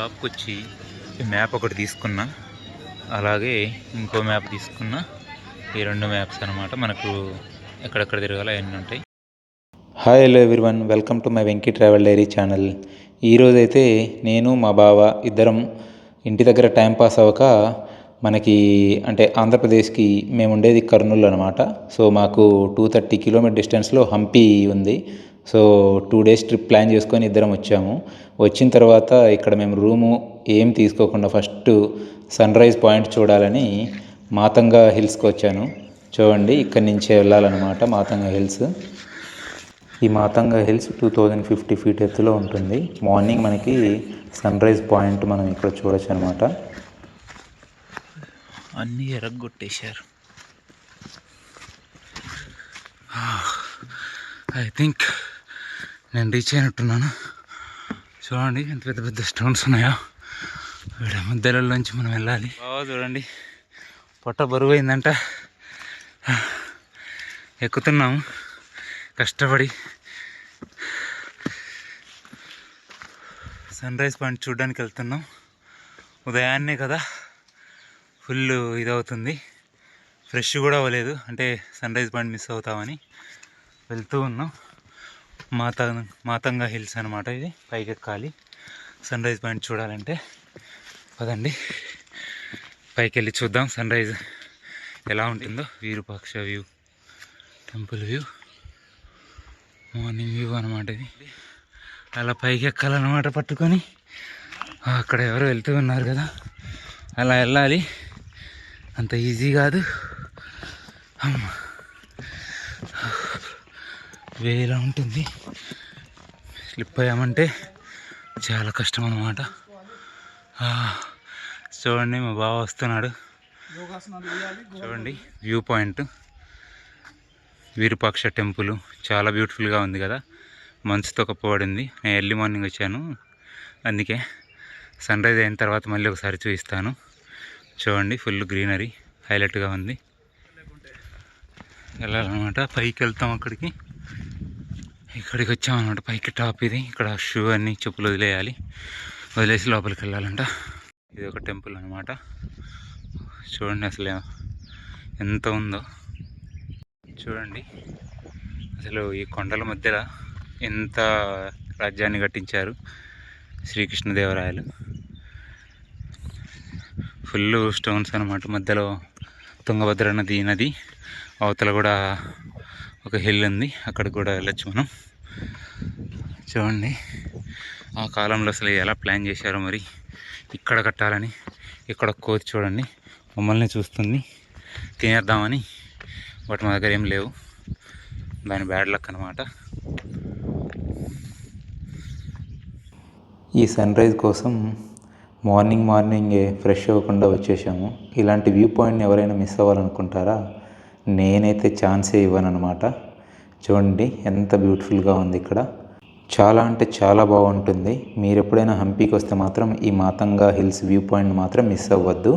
షాప్కి వచ్చి మ్యాప్ ఒకటి తీసుకున్నా. అలాగే ఇంకో మ్యాప్ తీసుకున్నా. ఈ రెండు మ్యాప్స్ అనమాట మనకు ఎక్కడెక్కడ తిరగాలో అవన్నీ ఉంటాయి. Hi hello everyone welcome to my Venky travel diary channel ఈరోజైతే నేను మా బావ ఇద్దరం ఇంటి దగ్గర టైం పాస్ అవ్వక మనకి అంటే ఆంధ్రప్రదేశ్కి మేము ఉండేది కర్నూలు అనమాట సో మాకు టూ థర్టీ కిలోమీటర్ డిస్టెన్స్లో హంపి ఉంది. So two days trip plan చేసుకొని ఇద్దరం వచ్చాము. వచ్చిన తర్వాత ఇక్కడ మేము రూము ఏం తీసుకోకుండా ఫస్ట్ సన్ రైజ్ పాయింట్ చూడాలని మాతంగా హిల్స్కి వచ్చాను. చూడండి ఇక్కడి నుంచే వెళ్ళాలన్నమాట మాతంగా హిల్స్. ఈ Matanga hills two thousand fifty feet ఎత్తులో ఉంటుంది. మార్నింగ్ మనకి సన్ రైజ్ పాయింట్ మనం ఇక్కడ చూడొచ్చు అనమాట అన్నీ ఎరగొట్టేశారు. Ah, ఐ థింక్ నేను రీచ్ అయినట్టున్నాను? చూడండి ఎంత పెద్ద పెద్ద స్టోన్స్ ఉన్నాయో. వీడ మధ్యలోంచి మనం వెళ్ళాలి. బాగా చూడండి. పొట్ట బరువు అయిందంట ఎక్కుతున్నాము కష్టపడి. సన్ రైజ్ పాయింట్ చూడడానికి వెళ్తున్నాం. ఉదయాన్నే కదా. ఫుల్ ఇదవుతుంది. ఫ్రెష్ కూడా అవ్వలేదు. అంటే సన్ రైజ్ పాయింట్ మిస్ అవుతామని వెళ్తూ ఉన్నాం. మాత మాతంగా హిల్స్ అనమాట ఇది. పైకి ఎక్కాలి సన్ రైజ్ పాయింట్ చూడాలంటే. పదండి. పైకి వెళ్ళి చూద్దాం సన్ రైజ్ ఎలా ఉంటుందో. Virupaksha view temple view morning view అనమాట ఇది. అలా పైకి ఎక్కాలన్నమాట పట్టుకొని. అక్కడ ఎవరు వెళ్తూ ఉన్నారు కదా. అలా వెళ్ళాలి. అంత ఈజీ కాదు. అమ్మా. వేలా ఉంటుంది. స్లిప్ అయ్యామంటే చాలా కష్టం అనమాట చూడండి మా బావ వస్తున్నాడు. చూడండి వ్యూ పాయింట్ విరూపాక్ష టెంపుల్ చాలా బ్యూటిఫుల్గా ఉంది కదా. మంచుతో కప్పబడింది నేను ఎర్లీ మార్నింగ్ వచ్చాను. అందుకే సన్ రైజ్ అయిన తర్వాత మళ్ళీ ఒకసారి చూపిస్తాను. చూడండి ఫుల్ గ్రీనరీ హైలైట్గా ఉంది. వెళ్ళాలన్నమాట. పైకి వెళ్తాం అక్కడికి. ఇక్కడికి వచ్చామన్నమాట పైకి టాప్ ఇది. ఇక్కడ షూ అన్ని చెప్పులు వదిలేయాలి. వదిలేసి లోపలికి వెళ్ళాలంట. ఇది ఒక టెంపుల్ అనమాట చూడండి అసలు ఎంత ఉందో. చూడండి. అసలు ఈ కొండల మధ్యలో ఎంత రాజ్యాన్ని కట్టించారు శ్రీకృష్ణదేవరాయలు. ఫుల్ స్టోన్స్ అనమాట మధ్యలో తుంగభద్ర నది నది. అవతల కూడా ఒక హిల్ ఉంది. అక్కడికి కూడా వెళ్ళొచ్చు మనం. చూడండి. ఆ కాలంలో అసలు ఎలా ప్లాన్ చేశారో మరి. ఇక్కడ కట్టాలని ఇక్కడ కోతి చూడండి. మమ్మల్ని చూస్తుంది. తినేద్దామని. బట్ మా దగ్గర ఏం లేవు. దాని బ్యాడ్ లక్ అనమాట ఈ సన్ రైజ్ కోసం మార్నింగ్ మార్నింగే ఫ్రెష్ అవ్వకుండా వచ్చేసాము. ఇలాంటి వ్యూ పాయింట్ని ఎవరైనా మిస్ అవ్వాలనుకుంటారా? నేనైతే ఛాన్సే ఇవ్వనమాట చూడండి ఎంత బ్యూటిఫుల్గా ఉంది ఇక్కడ. చాలా అంటే చాలా బాగుంటుంది. మీరు ఎప్పుడైనా హంపీకి వస్తే మాత్రం ఈ మాతంగా హిల్స్ వ్యూ పాయింట్ మాత్రం మిస్ అవ్వద్దు.